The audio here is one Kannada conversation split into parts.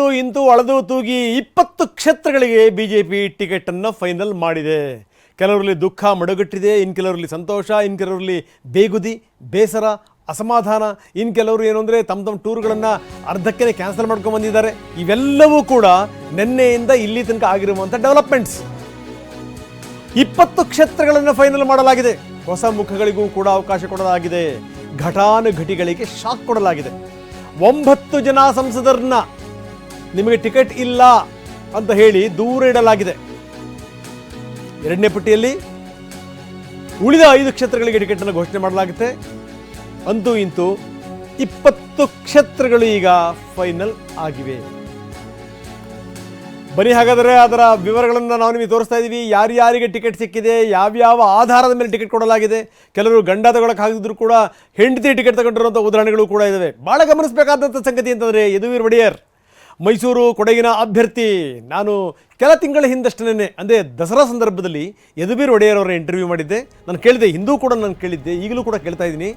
ಅಂತೂ ಇಂತೂ ಅಳೆದು ತೂಗಿ ಇಪ್ಪತ್ತು ಕ್ಷೇತ್ರಗಳಿಗೆ ಬಿ ಜೆ ಪಿ ಟಿಕೆಟನ್ನು ಫೈನಲ್ ಮಾಡಿದೆ. ಕೆಲವರಲ್ಲಿ ದುಃಖ ಮಡುಗಟ್ಟಿದೆ ಇನ್ನು ಕೆಲವರಲ್ಲಿ ಸಂತೋಷ ಇನ್ನು ಕೆಲವರಲ್ಲಿ ಬೇಗುದಿ, ಬೇಸರ, ಅಸಮಾಧಾನ ಇನ್ನು ಕೆಲವರು ಏನು ಅಂದರೆ ತಮ್ಮ ತಮ್ಮ ಟೂರ್ಗಳನ್ನು ಅರ್ಧಕ್ಕೆ ಕ್ಯಾನ್ಸಲ್ ಮಾಡ್ಕೊಂಡು ಬಂದಿದ್ದಾರೆ. ಇವೆಲ್ಲವೂ ಕೂಡ ನಿನ್ನೆಯಿಂದ ಇಲ್ಲಿ ತನಕ ಆಗಿರುವಂಥ ಡೆವಲಪ್ಮೆಂಟ್ಸ್. ಇಪ್ಪತ್ತು ಕ್ಷೇತ್ರಗಳನ್ನು ಫೈನಲ್ ಮಾಡಲಾಗಿದೆ. ಹೊಸ ಮುಖಗಳಿಗೂ ಕೂಡ ಅವಕಾಶ ಕೊಡಲಾಗಿದೆ. ಘಟಾನುಘಟಿಗಳಿಗೆ ಶಾಕ್ ಕೊಡಲಾಗಿದೆ. ಒಂಬತ್ತು ಜನ ಸಂಸದರನ್ನ ನಿಮಗೆ ಟಿಕೆಟ್ ಇಲ್ಲ ಅಂತ ಹೇಳಿ ದೂರ ಇಡಲಾಗಿದೆ. ಎರಡನೇ ಪಟ್ಟಿಯಲ್ಲಿ ಉಳಿದ ಐದು ಕ್ಷೇತ್ರಗಳಿಗೆ ಟಿಕೆಟ್ ಅನ್ನು ಘೋಷಣೆ ಮಾಡಲಾಗುತ್ತೆ. ಅಂತೂ ಇಂತೂ ಇಪ್ಪತ್ತು ಕ್ಷೇತ್ರಗಳು ಈಗ ಫೈನಲ್ ಆಗಿವೆ. ಬರೀ ಹಾಗಾದರೆ ಅದರ ವಿವರಗಳನ್ನು ನಾವು ನಿಮಗೆ ತೋರಿಸ್ತಾ ಇದ್ದೀವಿ. ಯಾರ್ಯಾರಿಗೆ ಟಿಕೆಟ್ ಸಿಕ್ಕಿದೆ, ಯಾವ್ಯಾವ ಆಧಾರದ ಮೇಲೆ ಟಿಕೆಟ್ ಕೊಡಲಾಗಿದೆ, ಕೆಲವರು ಗಂಡ ತಗೊಳಕ್ಕೆ ಆಗಿದ್ರು ಕೂಡ ಹೆಂಡತಿ ಟಿಕೆಟ್ ತಗೊಂಡಿರುವಂಥ ಉದಾಹರಣೆಗಳು ಕೂಡ ಇದ್ದಾವೆ ಭಾಳ ಗಮನಿಸಬೇಕಾದಂಥ ಸಂಗತಿ ಅಂತಂದರೆ ಯದುವೀರ್ ಒಡೆಯರ್. ಮೈಸೂರು ಕೊಡಗಿನ ಅಭ್ಯರ್ಥಿ. ನಾನು ಕೆಲ ತಿಂಗಳ ಹಿಂದಷ್ಟೇ ಅಂದರೆ ದಸರಾ ಸಂದರ್ಭದಲ್ಲಿ ಯದುಬೀರ್ ಒಡೆಯರ್ ಅವರ ಇಂಟರ್ವ್ಯೂ ಮಾಡಿದ್ದೆ. ನಾನು ಕೇಳಿದೆ, ಹಿಂದೂ ಕೂಡ ನಾನು ಕೇಳಿದ್ದೆ, ಈಗಲೂ ಕೂಡ ಕೇಳ್ತಾ ಇದ್ದೀನಿ.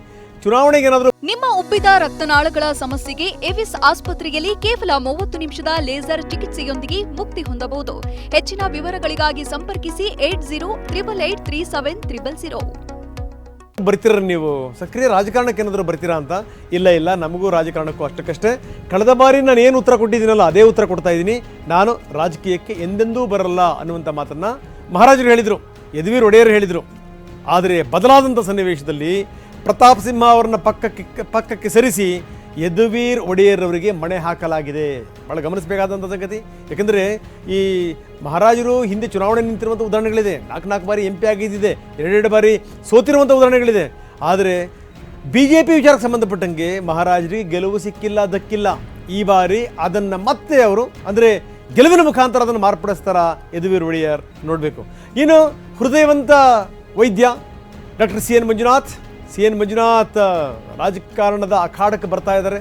ಚುನಾವಣೆಗೆ ಏನಾದರೂ ನಿಮ್ಮ ಉಬ್ಬಿದ ರಕ್ತನಾಳಗಳ ಸಮಸ್ಯೆಗೆ ಎವಿಸ್ ಆಸ್ಪತ್ರೆಯಲ್ಲಿ ಕೇವಲ ಮೂವತ್ತು ನಿಮಿಷದ ಲೇಸರ್ ಚಿಕಿತ್ಸೆಯೊಂದಿಗೆ ಮುಕ್ತಿ ಹೊಂದಬಹುದು. ಹೆಚ್ಚಿನ ವಿವರಗಳಿಗಾಗಿ ಸಂಪರ್ಕಿಸಿ eight zero triple eight three seven triple zero. ಬರ್ತೀರ ನೀವು? ಸಕ್ರಿಯ ರಾಜಕಾರಣಕ್ಕೆ ಏನಾದರೂ ಬರ್ತೀರಾ ಅಂತ? ಇಲ್ಲ ಇಲ್ಲ, ನಮಗೂ ರಾಜಕಾರಣಕ್ಕೂ ಅಷ್ಟಕ್ಕಷ್ಟೇ. ಕಳೆದ ಬಾರಿ ನಾನು ಏನು ಉತ್ತರ ಕೊಟ್ಟಿದ್ದೀನಲ್ಲ, ಅದೇ ಉತ್ತರ ಕೊಡ್ತಾ ಇದ್ದೀನಿ. ನಾನು ರಾಜಕೀಯಕ್ಕೆ ಎಂದೆಂದೂ ಬರಲ್ಲ ಅನ್ನುವಂಥ ಮಾತನ್ನು ಮಹಾರಾಜರು ಹೇಳಿದರು, ಯದುವೀರ್ ಒಡೆಯರು ಹೇಳಿದರು. ಆದರೆ ಬದಲಾದಂಥ ಸನ್ನಿವೇಶದಲ್ಲಿ ಪ್ರತಾಪ್ ಸಿಂಹ ಅವರನ್ನ ಪಕ್ಕಕ್ಕೆ ಪಕ್ಕಕ್ಕೆ ಸರಿಸಿ ಯದುವೀರ್ ಒಡೆಯರ್ ಅವರಿಗೆ ಮಣೆ ಹಾಕಲಾಗಿದೆ. ಭಾಳ ಗಮನಿಸಬೇಕಾದಂಥ ಸಂಗತಿ. ಯಾಕಂದರೆ ಈ ಮಹಾರಾಜರು ಹಿಂದೆ ಚುನಾವಣೆ ನಿಂತಿರುವಂಥ ಉದಾಹರಣೆಗಳಿದೆ. ನಾಲ್ಕು ನಾಲ್ಕು ಬಾರಿ ಎಂ ಪಿ ಆಗಿದ್ದಿದೆ. ಎರಡೆರಡು ಬಾರಿ ಸೋತಿರುವಂಥ ಉದಾಹರಣೆಗಳಿದೆ. ಆದರೆ ಬಿ ಜೆ ಪಿ ವಿಚಾರಕ್ಕೆ ಸಂಬಂಧಪಟ್ಟಂಗೆ ಮಹಾರಾಜರಿಗೆ ಗೆಲುವು ಸಿಕ್ಕಿಲ್ಲ, ದಕ್ಕಿಲ್ಲ. ಈ ಬಾರಿ ಅದನ್ನು ಮತ್ತೆ ಅವರು ಅಂದರೆ ಗೆಲುವಿನ ಮುಖಾಂತರ ಅದನ್ನು ಮಾರ್ಪಡಿಸ್ತಾರ ಯದುವೀರ್ ಒಡೆಯರ್ ನೋಡಬೇಕು. ಇನ್ನು ಹೃದಯವಂತ ವೈದ್ಯ doctor C N Manjunath C N Manjunath ರಾಜಕಾರಣದ ಅಖಾಡಕ್ಕೆ ಬರ್ತಾ ಇದ್ದಾರೆ.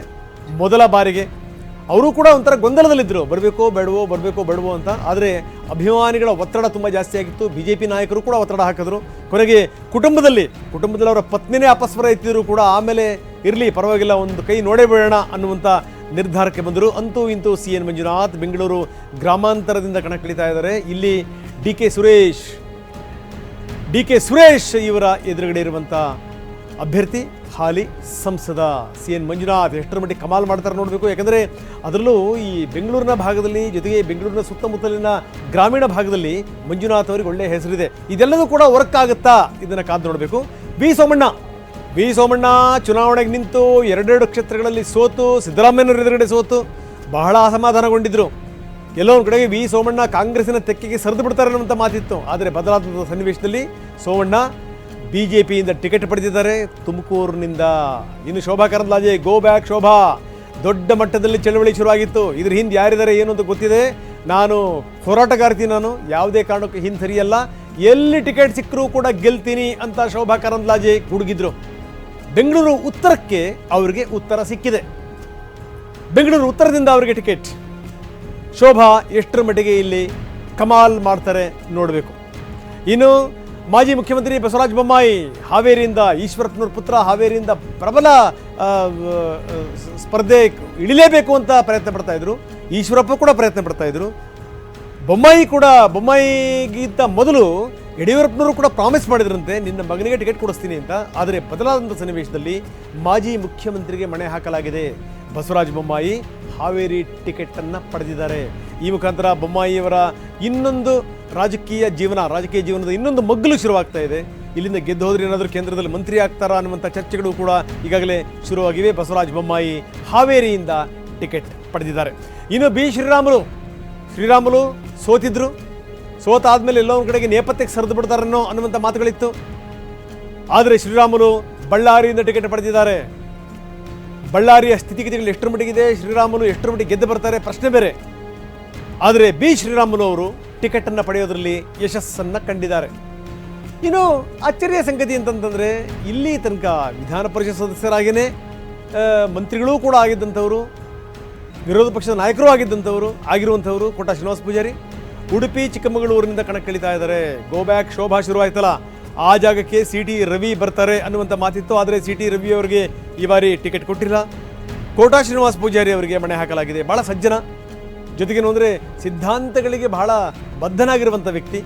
ಮೊದಲ ಬಾರಿಗೆ. ಅವರು ಕೂಡ ಒಂಥರ ಗೊಂದಲದಲ್ಲಿದ್ದರು ಬರಬೇಕೋ, ಬೇಡವೋ ಬರಬೇಕೋ, ಬೇಡವೋ ಅಂತ. ಆದರೆ ಅಭಿಮಾನಿಗಳ ಒತ್ತಡ ತುಂಬ ಜಾಸ್ತಿ ಆಗಿತ್ತು. ಬಿ ಜೆ ಪಿ ನಾಯಕರು ಕೂಡ ಒತ್ತಡ ಹಾಕಿದ್ರು. ಕೊನೆಗೆ ಕುಟುಂಬದಲ್ಲಿ ಕುಟುಂಬದಲ್ಲಿ ಅವರ ಪತ್ನಿನೇ ಅಪಸ್ವರ ಎತ್ತಿದ್ರು ಕೂಡ ಆಮೇಲೆ ಇರಲಿ, ಪರವಾಗಿಲ್ಲ, ಒಂದು ಕೈ ನೋಡೇ ಬೇಡೋಣ ಅನ್ನುವಂಥ ನಿರ್ಧಾರಕ್ಕೆ ಬಂದರು. ಅಂತೂ ಇಂತೂ ಸಿ ಎನ್ ಮಂಜುನಾಥ್ ಬೆಂಗಳೂರು ಗ್ರಾಮಾಂತರದಿಂದ ಕಣಕ್ಕಿಳಿತಾ ಇದ್ದಾರೆ. ಇಲ್ಲಿ D K Suresh, D K Suresh ಇವರ ಎದುರುಗಡೆ ಇರುವಂಥ ಅಭ್ಯರ್ಥಿ ಹಾಲಿ ಸಂಸದ ಸಿ ಎನ್ ಮಂಜುನಾಥ್ ಎಷ್ಟರ ಮಟ್ಟಿಗೆ ಕಮಾಲ್ ಮಾಡ್ತಾರೆ ನೋಡಬೇಕು. ಯಾಕಂದರೆ ಅದರಲ್ಲೂ ಈ ಬೆಂಗಳೂರಿನ ಭಾಗದಲ್ಲಿ ಜೊತೆಗೆ ಬೆಂಗಳೂರಿನ ಸುತ್ತಮುತ್ತಲಿನ ಗ್ರಾಮೀಣ ಭಾಗದಲ್ಲಿ ಮಂಜುನಾಥ್ ಅವರಿಗೆ ಒಳ್ಳೆಯ ಹೆಸರಿದೆ. ಇದೆಲ್ಲದೂ ಕೂಡ ವರ್ಕ್ ಆಗುತ್ತಾ ಇದನ್ನು ಕಾದು ನೋಡಬೇಕು. ವಿ ಸೋಮಣ್ಣ. ಬಿ ಸೋಮಣ್ಣ ಚುನಾವಣೆಗೆ ನಿಂತು ಎರಡೆರಡು ಕ್ಷೇತ್ರಗಳಲ್ಲಿ ಸೋತು, ಸಿದ್ದರಾಮಯ್ಯನವರು ಎದುರುಗಡೆ ಸೋತು, ಬಹಳ ಅಸಮಾಧಾನಗೊಂಡಿದ್ದರು ಎಲ್ಲೋ ಕಡೆಗೆ ವಿ ಸೋಮಣ್ಣ ಕಾಂಗ್ರೆಸ್ಸಿನ ತೆಕ್ಕೆಗೆ ಸರಿದು ಬಿಡ್ತಾರೆ ಅನ್ನುವಂಥ ಮಾತಿತ್ತು. ಆದರೆ ಬದಲಾದ ಸನ್ನಿವೇಶದಲ್ಲಿ ಸೋಮಣ್ಣ ಬಿ ಜೆ ಪಿಯಿಂದ ಟಿಕೆಟ್ ಪಡೆದಿದ್ದಾರೆ. ತುಮಕೂರಿನಿಂದ ಇನ್ನು ಶೋಭಾ ಕರಂದ್ಲಾಜೆ ಗೋ ಬ್ಯಾಕ್ ಶೋಭಾ. ದೊಡ್ಡ ಮಟ್ಟದಲ್ಲಿ ಚಳವಳಿ ಶುರುವಾಗಿತ್ತು. ಇದ್ರ ಹಿಂದೆ ಯಾರಿದ್ದಾರೆ ಏನು ಅಂತ ಗೊತ್ತಿದೆ. ನಾನು ಹೋರಾಟಗಾರ್ತೀನಿ ನಾನು, ಯಾವುದೇ ಕಾರಣಕ್ಕೂ ಹಿಂದೆ ಸರಿಯಲ್ಲ. ಎಲ್ಲಿ ಟಿಕೆಟ್ ಸಿಕ್ಕರೂ ಕೂಡ ಗೆಲ್ತೀನಿ ಅಂತ ಶೋಭಾ ಕರಂದ್ಲಾಜೆ ಗುಡುಗಿದ್ರು. ಬೆಂಗಳೂರು ಉತ್ತರಕ್ಕೆ ಅವರಿಗೆ ಉತ್ತರ ಸಿಕ್ಕಿದೆ. ಬೆಂಗಳೂರು ಉತ್ತರದಿಂದ ಅವರಿಗೆ ಟಿಕೆಟ್. ಶೋಭಾ ಎಷ್ಟರ ಮಟ್ಟಿಗೆ ಇಲ್ಲಿ ಕಮಾಲ್ ಮಾಡ್ತಾರೆ ನೋಡಬೇಕು. ಇನ್ನು ಮಾಜಿ ಮುಖ್ಯಮಂತ್ರಿ ಬಸವರಾಜ ಬೊಮ್ಮಾಯಿ ಹಾವೇರಿಯಿಂದ ಈಶ್ವರಪ್ಪನವ್ರ ಪುತ್ರ, ಹಾವೇರಿಯಿಂದ ಪ್ರಬಲ ಸ್ಪರ್ಧೆ ಇಳಿಲೇಬೇಕು ಅಂತ ಪ್ರಯತ್ನ ಪಡ್ತಾ ಇದ್ರು. ಈಶ್ವರಪ್ಪ ಕೂಡ ಪ್ರಯತ್ನ ಪಡ್ತಾ ಇದ್ರು. ಬೊಮ್ಮಾಯಿ ಕೂಡ, ಬೊಮ್ಮಾಯಿಗಿಂತ ಮೊದಲು ಯಡಿಯೂರಪ್ಪನವರು ಕೂಡ ಪ್ರಾಮಿಸ್ ಮಾಡಿದ್ರಂತೆ, ನಿನ್ನ ಮಗನಿಗೆ ಟಿಕೆಟ್ ಕೊಡಿಸ್ತೀನಿ ಅಂತ. ಆದರೆ ಬದಲಾದಂಥ ಸನ್ನಿವೇಶದಲ್ಲಿ ಮಾಜಿ ಮುಖ್ಯಮಂತ್ರಿಗೆ ಮಣೆ ಹಾಕಲಾಗಿದೆ ಬಸವರಾಜ ಬೊಮ್ಮಾಯಿ. ಹಾವೇರಿ ಟಿಕೆಟನ್ನು ಪಡೆದಿದ್ದಾರೆ. ಈ ಮುಖಾಂತರ ಬೊಮ್ಮಾಯಿಯವರ ಇನ್ನೊಂದು ರಾಜಕೀಯ ಜೀವನ, ರಾಜಕೀಯ ಜೀವನದ ಇನ್ನೊಂದು ಮಗ್ಗಲು ಶುರುವಾಗ್ತಾ ಇದೆ. ಇಲ್ಲಿಂದ ಗೆದ್ದು ಹೋದ್ರೆ ಏನಾದರೂ ಕೇಂದ್ರದಲ್ಲಿ ಮಂತ್ರಿ ಆಗ್ತಾರಾ ಅನ್ನುವಂಥ ಚರ್ಚೆಗಳು ಕೂಡ ಈಗಾಗಲೇ ಶುರುವಾಗಿವೆ. ಬಸವರಾಜ ಬೊಮ್ಮಾಯಿ ಹಾವೇರಿಯಿಂದ ಟಿಕೆಟ್ ಪಡೆದಿದ್ದಾರೆ. ಇನ್ನು ಬಿ. ಶ್ರೀರಾಮುಲು ಶ್ರೀರಾಮುಲು ಸೋತಿದ್ರು. ಸೋತಾದ್ಮೇಲೆ ಎಲ್ಲೋ ಒಂದು ಕಡೆಗೆ ನೇಪಥ್ಯಕ್ಕೆ ಸರಿದು ಬಿಡ್ತಾರನ್ನೋ ಅನ್ನುವಂಥ ಮಾತುಗಳಿತ್ತು. ಆದರೆ ಶ್ರೀರಾಮುಲು ಬಳ್ಳಾರಿಯಿಂದ ಟಿಕೆಟ್ ಪಡೆದಿದ್ದಾರೆ. ಬಳ್ಳಾರಿಯ ಸ್ಥಿತಿಗತಿಗಳು ಎಷ್ಟರ ಮಟ್ಟಿಗಿದೆ? ಶ್ರೀರಾಮುಲು ಎಷ್ಟರ ಮಟ್ಟಿಗೆ ಗೆದ್ದು ಬರ್ತಾರೆ? ಪ್ರಶ್ನೆ ಬೇರೆ. ಆದರೆ ಬಿ. ಶ್ರೀರಾಮುಲು ಅವರು ಟಿಕೆಟನ್ನು ಪಡೆಯೋದ್ರಲ್ಲಿ ಯಶಸ್ಸನ್ನು ಕಂಡಿದ್ದಾರೆ. ಇನ್ನು ಆಶ್ಚರ್ಯ ಸಂಗತಿ ಅಂತಂತಂದರೆ, ಇಲ್ಲಿ ತನಕ ವಿಧಾನ ಪರಿಷತ್ ಸದಸ್ಯರಾಗಿಯೇ ಮಂತ್ರಿಗಳೂ ಕೂಡ ಆಗಿದ್ದಂಥವರು, ವಿರೋಧ ಪಕ್ಷದ ನಾಯಕರೂ ಆಗಿದ್ದಂಥವರು, ಆಗಿರುವಂಥವರು ಕೋಟ ಶ್ರೀನಿವಾಸ ಪೂಜಾರಿ. ಉಡುಪಿ, ಚಿಕ್ಕಮಗಳೂರಿನಿಂದ ಕಣಕ್ಕಿಳಿತಾ ಇದ್ದಾರೆ. ಗೋ ಬ್ಯಾಕ್ ಶೋಭಾ ಶುರುವಾಯ್ತಲ್ಲ. ಆ ಜಾಗಕ್ಕೆ ಸಿ ಟಿ ರವಿ ಬರ್ತಾರೆ ಅನ್ನುವಂಥ ಮಾತಿತ್ತು. ಆದರೆ ಸಿ ಟಿ ರವಿ ಅವರಿಗೆ ಈ ಬಾರಿ ಟಿಕೆಟ್ ಕೊಟ್ಟಿಲ್ಲ. ಕೋಟಾ ಶ್ರೀನಿವಾಸ ಪೂಜಾರಿ ಅವರಿಗೆ ಮಣೆ ಹಾಕಲಾಗಿದೆ. ಭಾಳ ಸಜ್ಜನ. ಜೊತೆಗೇನು ಅಂದರೆ ಸಿದ್ಧಾಂತಗಳಿಗೆ ಬಹಳ ಬದ್ಧನಾಗಿರುವಂಥ ವ್ಯಕ್ತಿ.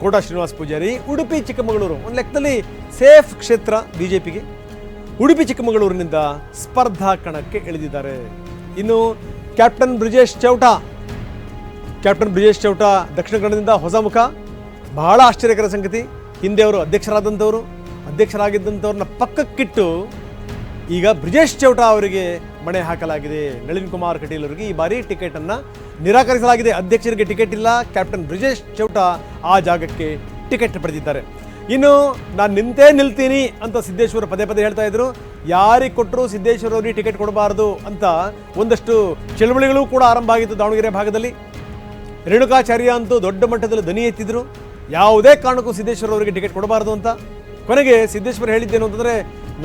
ಕೋಟಾ ಶ್ರೀನಿವಾಸ್ ಪೂಜಾರಿ, ಉಡುಪಿ, ಚಿಕ್ಕಮಗಳೂರು. ಒಂದು ಲೆಕ್ಕದಲ್ಲಿ ಸೇಫ್ ಕ್ಷೇತ್ರ ಬಿ ಜೆ ಪಿಗೆ ಉಡುಪಿ, ಚಿಕ್ಕಮಗಳೂರಿನಿಂದ ಸ್ಪರ್ಧಾ ಕಣಕ್ಕೆ ಇಳಿದಿದ್ದಾರೆ. ಇನ್ನು ಕ್ಯಾಪ್ಟನ್ ಬ್ರಿಜೇಶ್ ಚೌಟಾ. ಕ್ಯಾಪ್ಟನ್ ಬ್ರಿಜೇಶ್ ಚೌಟ ದಕ್ಷಿಣ ಕನ್ನಡದಿಂದ ಹೊಸ ಮುಖ. ಬಹಳ ಆಶ್ಚರ್ಯಕರ ಸಂಗತಿ. ಹಿಂದೆ ಅವರು ಅಧ್ಯಕ್ಷರಾದಂಥವರು ಅಧ್ಯಕ್ಷರಾಗಿದ್ದಂಥವ್ರನ್ನ ಪಕ್ಕಕ್ಕಿಟ್ಟು ಈಗ ಬ್ರಿಜೇಶ್ ಚೌಟ ಅವರಿಗೆ ಮಣೆ ಹಾಕಲಾಗಿದೆ. ನಳಿನ್ ಕುಮಾರ್ ಕಟೀಲ್ ಅವರಿಗೆ ಈ ಬಾರಿ ಟಿಕೆಟ್ ಅನ್ನ ನಿರಾಕರಿಸಲಾಗಿದೆ. ಅಧ್ಯಕ್ಷರಿಗೆ ಟಿಕೆಟ್ ಇಲ್ಲ. ಕ್ಯಾಪ್ಟನ್ ಬ್ರಿಜೇಶ್ ಚೌಟ ಆ ಜಾಗಕ್ಕೆ ಟಿಕೆಟ್ ಪಡೆದಿದ್ದಾರೆ. ಇನ್ನು ನಾನು ನಿಂತೇ ನಿಲ್ತೀನಿ ಅಂತ ಸಿದ್ದೇಶ್ವರ ಪದೇ ಪದೇ ಹೇಳ್ತಾ ಇದ್ರು. ಯಾರಿಗೆ ಕೊಟ್ಟರು ಸಿದ್ದೇಶ್ವರ ಅವರಿಗೆ ಟಿಕೆಟ್ ಕೊಡಬಾರದು ಅಂತ ಒಂದಷ್ಟು ಚಳವಳಿಗಳು ಕೂಡ ಆರಂಭ ಆಗಿತ್ತು ದಾವಣಗೆರೆ ಭಾಗದಲ್ಲಿ. ರೇಣುಕಾಚಾರ್ಯ ಅಂತೂ ದೊಡ್ಡ ಮಟ್ಟದಲ್ಲಿ ದನಿ ಎತ್ತಿದ್ರು. ಯಾವುದೇ ಕಾರಣಕ್ಕೂ ಸಿದ್ದೇಶ್ವರ ಅವರಿಗೆ ಟಿಕೆಟ್ ಕೊಡಬಾರದು ಅಂತ. ಕೊನೆಗೆ ಸಿದ್ದೇಶ್ವರ ಹೇಳಿದ್ದೇನು ಅಂತಂದರೆ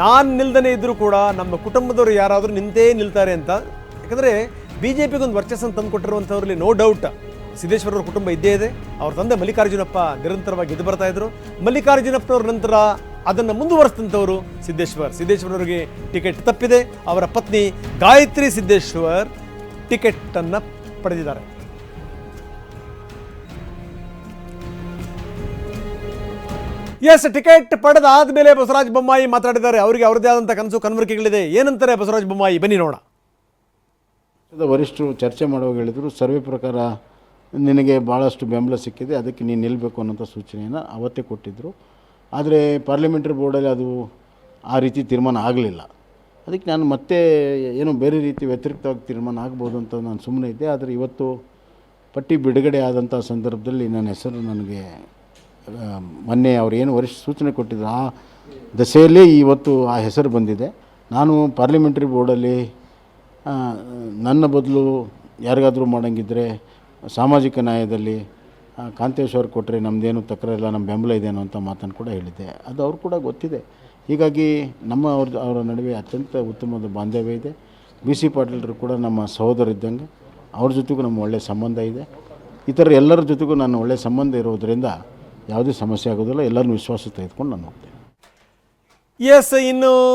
ನಾನು ನಿಲ್ದನೇ ಇದ್ದರೂ ಕೂಡ ನಮ್ಮ ಕುಟುಂಬದವರು ಯಾರಾದರೂ ನಿಂತೇ ನಿಲ್ತಾರೆ ಅಂತ. ಯಾಕಂದರೆ ಬಿ ಜೆ ಪಿಗೊಂದು ವರ್ಚಸ್ಸನ್ನು ತಂದು ಕೊಟ್ಟಿರುವಂಥವ್ರಲ್ಲಿ ನೋ ಡೌಟ್ ಸಿದ್ದೇಶ್ವರ ಅವರ ಕುಟುಂಬ ಇದ್ದೇ ಇದೆ. ಅವ್ರ ತಂದೆ ಮಲ್ಲಿಕಾರ್ಜುನಪ್ಪ ನಿರಂತರವಾಗಿ ಎದ್ದು ಬರ್ತಾ ಇದ್ರು. ಮಲ್ಲಿಕಾರ್ಜುನಪ್ಪನವ್ರ ನಂತರ ಅದನ್ನು ಮುಂದುವರೆಸಿದಂಥವರು ಸಿದ್ದೇಶ್ವರ್. ಸಿದ್ದೇಶ್ವರ್ ಅವರಿಗೆ ಟಿಕೆಟ್ ತಪ್ಪಿದೆ. ಅವರ ಪತ್ನಿ ಗಾಯತ್ರಿ ಸಿದ್ದೇಶ್ವರ್ ಟಿಕೆಟನ್ನು ಪಡೆದಿದ್ದಾರೆ. ಎಸ್ ಟಿಕೆಟ್ ಪಡೆದಾದ್ಮೇಲೆ ಬಸವರಾಜ ಬೊಮ್ಮಾಯಿ ಮಾತಾಡಿದ್ದಾರೆ. ಅವರಿಗೆ ಅವರದೇ ಆದಂಥ ಕನಸು ಕನವರಿಕೆಗಳಿದೆ ಏನಂತಾರೆ ಬಸವರಾಜ ಬೊಮ್ಮಾಯಿ? ಬನ್ನಿ ನೋಡ ವರಿಷ್ಠರು ಚರ್ಚೆ ಮಾಡುವಾಗ ಹೇಳಿದರು, ಸರ್ವೆ ಪ್ರಕಾರ ನಿನಗೆ ಭಾಳಷ್ಟು ಬೆಂಬಲ ಸಿಕ್ಕಿದೆ, ಅದಕ್ಕೆ ನೀನು ನಿಲ್ಲಬೇಕು ಅನ್ನೋಂಥ ಸೂಚನೆಯನ್ನು ಅವತ್ತೇ ಕೊಟ್ಟಿದ್ದರು ಆದರೆ ಪಾರ್ಲಿಮೆಂಟ್ರಿ ಬೋರ್ಡಲ್ಲಿ ಅದು ಆ ರೀತಿ ತೀರ್ಮಾನ ಆಗಲಿಲ್ಲ. ಅದಕ್ಕೆ ನಾನು ಮತ್ತೆ ಏನು ಬೇರೆ ರೀತಿ ವ್ಯತಿರಿಕ್ತವಾಗಿ ತೀರ್ಮಾನ ಆಗ್ಬೋದು ಅಂತ ನಾನು ಸುಮ್ಮನೆ ಇದ್ದೆ. ಆದರೆ ಇವತ್ತು ಪಟ್ಟಿ ಬಿಡುಗಡೆ ಆದಂಥ ಸಂದರ್ಭದಲ್ಲಿ ನನ್ನ ಹೆಸರು ನನಗೆ ಮೊನ್ನೆ ಏನು ವರಿಷ್ಠ ಸೂಚನೆ ಕೊಟ್ಟಿದ್ರು, ಆ ದಸೆಯಲ್ಲೇ ಇವತ್ತು ಆ ಹೆಸರು ಬಂದಿದೆ. ನಾನು ಪಾರ್ಲಿಮೆಂಟ್ರಿ ಬೋರ್ಡಲ್ಲಿ ನನ್ನ ಬದಲು ಯಾರಿಗಾದರೂ ಮಾಡೋಂಗಿದ್ರೆ ಸಾಮಾಜಿಕ ನ್ಯಾಯದಲ್ಲಿ ಕಾಂತೇಶ್ವರ್ ಕೊಟ್ಟರೆ ನಮ್ಮದೇನು ತಕರಾರಿಲ್ಲ ನಮ್ಮ ಬೆಂಬಲ ಇದೇನೋ ಅಂತ ಮಾತನ್ನು ಕೂಡ ಹೇಳಿದ್ದೆ. ಅದು ಅವ್ರು ಕೂಡ ಗೊತ್ತಿದೆ. ಹೀಗಾಗಿ ನಮ್ಮ ಅವ್ರ, ಅವರ ನಡುವೆ ಅತ್ಯಂತ ಉತ್ತಮವಾದ ಬಾಂಧವ್ಯ ಇದೆ. ಬಿ ಸಿ ಪಾಟೀಲರು ಕೂಡ ನಮ್ಮ ಸಹೋದರ ಇದ್ದಂಗೆ, ಅವ್ರ ಜೊತೆಗೂ ನಮ್ಮ ಒಳ್ಳೆಯ ಸಂಬಂಧ ಇದೆ. ಇತರ ಎಲ್ಲರ ಜೊತೆಗೂ ನಾನು ಒಳ್ಳೆಯ ಸಂಬಂಧ ಇರೋದರಿಂದ ಯಾವುದೇ ಸಮಸ್ಯೆ ಆಗೋದಿಲ್ಲ ಎಲ್ಲರನ್ನೂ ವಿಶ್ವಾಸ ತೆಗೆದುಕೊಂಡು ನಾನು ಹೋಗ್ತೇನೆ. ಎಸ್ ಇನ್ನು